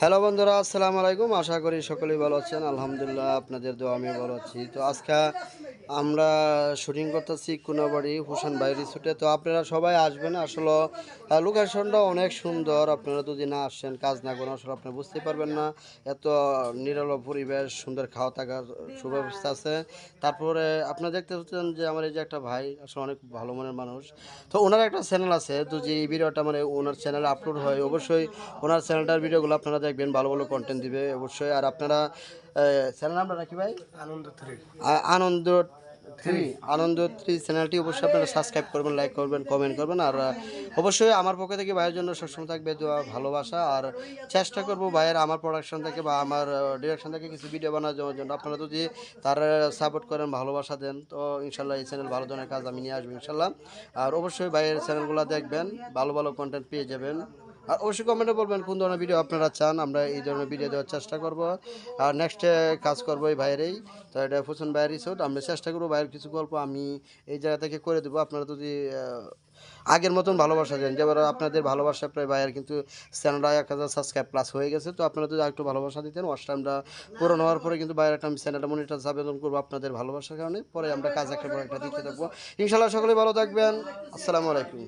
Hello বন্ধুরা, আসসালামু আলাইকুম। আশা করি সকলেই ভালো আছেন। আলহামদুলিল্লাহ, আপনাদের দোয়া আমি ভালো আছি। তো আজকে আমরা শুটিং করতেছি কোনাবাড়ি হুসেন ভাই রিসোর্টে। তো আপনারা সবাই আসবেন। আসলে লোকেশনটা অনেক সুন্দর। আপনারা যদি না আসেন কাজ না করেন আসলে আপনি বুঝতে পারবেন না। এত নিরল পরিবেশ সুন্দর খাওয়া থাকার সুব্যবস্থা আছে। তারপরে আপনারা দেখতে পাচ্ছেন যে আমার এই যে একটা ভাই আসলে অনেক ভালো মনের মানুষ। তো ওনার একটা চ্যানেল আছে। তো যে এই ভিডিওটা মানে ওনার চ্যানেলে আপলোড হয় অবশ্যই ওনার চ্যানেলটার ভিডিওগুলো আপনারা দেখবেন ভালো ভালো কন্টেন্ট দিবে অবশ্যই। আর আপনারা চ্যানেল নামটা কি ভাই? Anand three. Anand three Anand three চ্যানেলটি অবশ্যই আপনারা সাবস্ক্রাইব করবেন লাইক করবেন কমেন্ট করবেন। আর অবশ্যই আমার পক্ষ থেকে ভাইয়ের জন্য সবসময় থাকবে দোয়া, ভালোবাসা। আর চেষ্টা করব ভাইয়ের আমার প্রোডাকশন থেকে বা আমার ডিরেকশন থেকে কিছু ভিডিও বানানোর জন্য। আপনারা যদি তার সাপোর্ট করেন, ভালোবাসা দেন, তো ইনশাল্লাহ এই চ্যানেল ভালো ধরনের কাজ আমি নিয়ে আসব ইনশাল্লাহ। আর অবশ্যই ভাইয়ের চ্যানেলগুলো দেখবেন, ভালো ভালো কন্টেন্ট পেয়ে যাবেন। আর অবশ্যই কমেন্টে বলবেন কোন ধরনের ভিডিও আপনারা চান। আমরা এই ধরনের ভিডিও দেওয়ার চেষ্টা করব। আর নেক্সট কাজ করব এই ভাইয়েরই। তো এটা ফুসন ভাইয়ের রিসোর্ট আমরা চেষ্টা করব ভাইয়ের কিছু গল্প আমি এই জায়গা থেকে করে দেবো। আপনারা যদি আগের মতন ভালোবাসা দেন যেবার আপনাদের ভালোবাসা প্রায় ভাইয়ের কিন্তু চ্যানেলটা এক হাজার সাবস্ক্রাইব প্লাস হয়ে গেছে। তো আপনারা যদি একটু ভালোবাসা দিতেন ওয়াশ টাইমটা পূরণ হওয়ার পরে কিন্তু ভাইয়ের একটা আমি চ্যানেলটা মনিটার আবেদন করব আপনাদের ভালোবাসার কারণে। পরে আমরা কাজ একটা একটা দিতে থাকব। ইনশাল্লাহ সকলে ভালো থাকবেন। আসসালামু আলাইকুম।